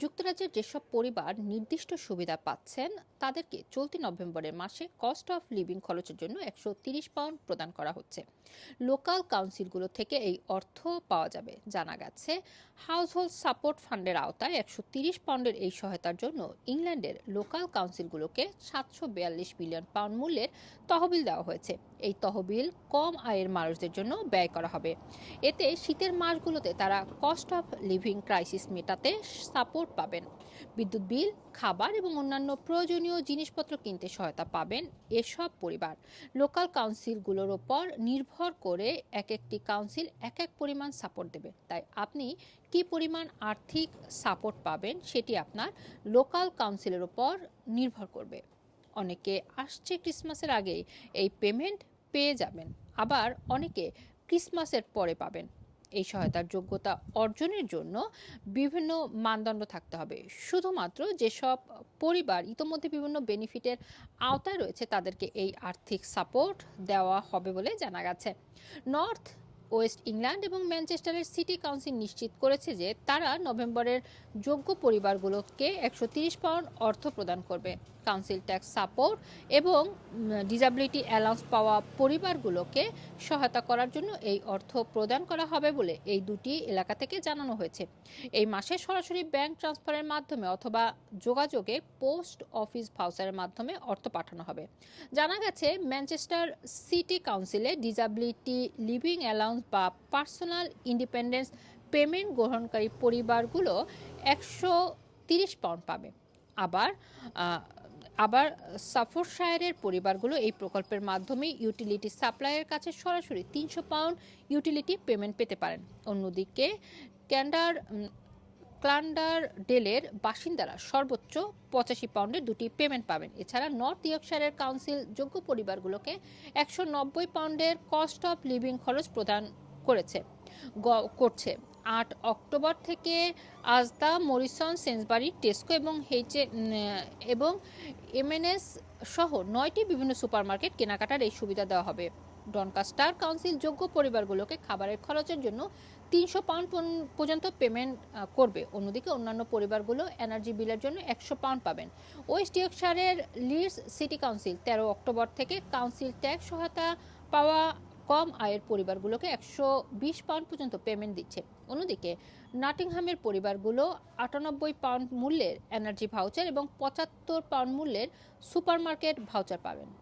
যুক্তরাজ্যের যেসব পরিবার নির্দিষ্ট সুবিধা পাচ্ছেন, তাদেরকে চলতি নভেম্বরের মাসে কস্ট অফ লিভিং খরচের জন্য একশো পাউন্ড প্রদান করা হচ্ছে। লোকাল কাউন্সিলগুলো থেকে এই অর্থ পাওয়া যাবে। জানা গেছে হাউসহোল্ড সাপোর্ট ফান্ডের আওতায় একশো পাউন্ডের এই সহায়তার জন্য ইংল্যান্ডের লোকাল কাউন্সিলগুলোকে সাতশো বিয়াল্লিশ মিলিয়ন পাউন্ড মূল্যের তহবিল দেওয়া হয়েছে। এই তহবিল কম আয়ের মানুষদের জন্য ব্যয় করা হবে। এতে শীতের মাসগুলোতে তারা কস্ট অফ লিভিং ক্রাইসিস মেটাতে সাপোর্ট পাবেন। বিদ্যুৎ বিল, খাবার এবং অন্যান্য প্রয়োজনীয় জিনিসপত্র কিনতে সহায়তা পাবেন এসব পরিবার। লোকাল কাউন্সিলগুলোর ওপর নির্ভর করে এক একটি কাউন্সিল এক এক পরিমাণ সাপোর্ট দেবে। তাই আপনি কি পরিমাণ আর্থিক সাপোর্ট পাবেন সেটি আপনার লোকাল কাউন্সিলের ওপর নির্ভর করবে। অনেকে আসছে ক্রিসমাসের আগেই এই পেমেন্ট পেয়ে যাবেন। আবার অনেকে ক্রিসমাসের পরে পাবেন। এই সহায়তার যোগ্যতা অর্জনের জন্য বিভিন্ন মানদণ্ড থাকতে হবে। শুধুমাত্র যেসব পরিবার ইতোমধ্যে বিভিন্ন বেনিফিটের আওতায় রয়েছে, তাদেরকে এই আর্থিক সাপোর্ট দেওয়া হবে বলে জানা গেছে। নর্থ ওয়েস্ট ইংল্যান্ড এবং ম্যানচেস্টারের সিটি কাউন্সিল নিশ্চিত করেছে যে তারা নভেম্বরের যোগ্য পরিবারগুলোকে একশো তিরিশ পাউন্ড অর্থ প্রদান করবে। কাউন্সিল ট্যাক্স সাপোর্ট এবং ডিজাবিলিটি অ্যালাউন্স পাওয়া পরিবারগুলোকে সহায়তা করার জন্য এই অর্থ প্রদান করা হবে বলে এই দুটি এলাকা থেকে জানানো হয়েছে। এই মাসে সরাসরি ব্যাংক ট্রান্সফারের মাধ্যমে অথবা যোগাযোগে পোস্ট অফিস ভাউচারের মাধ্যমে অর্থ পাঠানো হবে। জানা গেছে, ম্যানচেস্টার সিটি কাউন্সিলে ডিজাবিলিটি লিভিং অ্যালাউন্স বা পার্সোনাল ইন্ডিপেন্ডেন্স পেমেন্ট গ্রহণকারী পরিবারগুলো একশো তিরিশ পাউন্ড পাবে। আবার আবার সাফরশায়ারের পরিবারগুলো এই প্রকল্পের মাধ্যমে ইউটিলিটি সাপ্লাইয়ের কাছে সরাসরি তিনশো পাউন্ড ইউটিলিটি পেমেন্ট পেতে পারেন। অন্যদিকে, ক্যান্ডার ক্লান্ডার ডেলের বাসিন্দারা সর্বোচ্চ পঁচাশি পাউন্ডের দুটি পেমেন্ট পাবেন। এছাড়া নর্থ ইয়র্কশায়ারের কাউন্সিল যোগ্য পরিবারগুলোকে একশো নব্বই পাউন্ডের কস্ট অফ লিভিং খরচ প্রদান করেছে করছে। আট অক্টোবর থেকে আজদা মরিসন, সেন্সবারি, টেস্কো এবং হেইচে এবং এমএনএস সহ নয়টি বিভিন্ন সুপারমার্কেট কেনাকাটার এই সুবিধা দেওয়া হবে। ডনকাস্টার কাউন্সিল যোগ্য পরিবারগুলোকে খাবারের খরচের জন্য তিনশো পাউন্ড পর্যন্ত- পেমেন্ট করবে। অন্যদিকে অন্যান্য পরিবারগুলো এনার্জি বিলের জন্য একশো পাউন্ড পাবেন। ওয়েস্ট ইয়র্কশায়ারের লিডস সিটি কাউন্সিল তেরো অক্টোবর থেকে কাউন্সিল ট্যাক্স সহায়তা পাওয়া কম আয়ের পরিবারগুলোকে একশো বিশ পাউন্ড পর্যন্ত পেমেন্ট দিচ্ছে। অন্যদিকে নাটিংহামের পরিবারগুলো আটানব্বই পাউন্ড মূল্যের এনার্জি ভাউচার এবং পঁচাত্তর পাউন্ড মূল্যের সুপারমার্কেট ভাউচার পাবেন।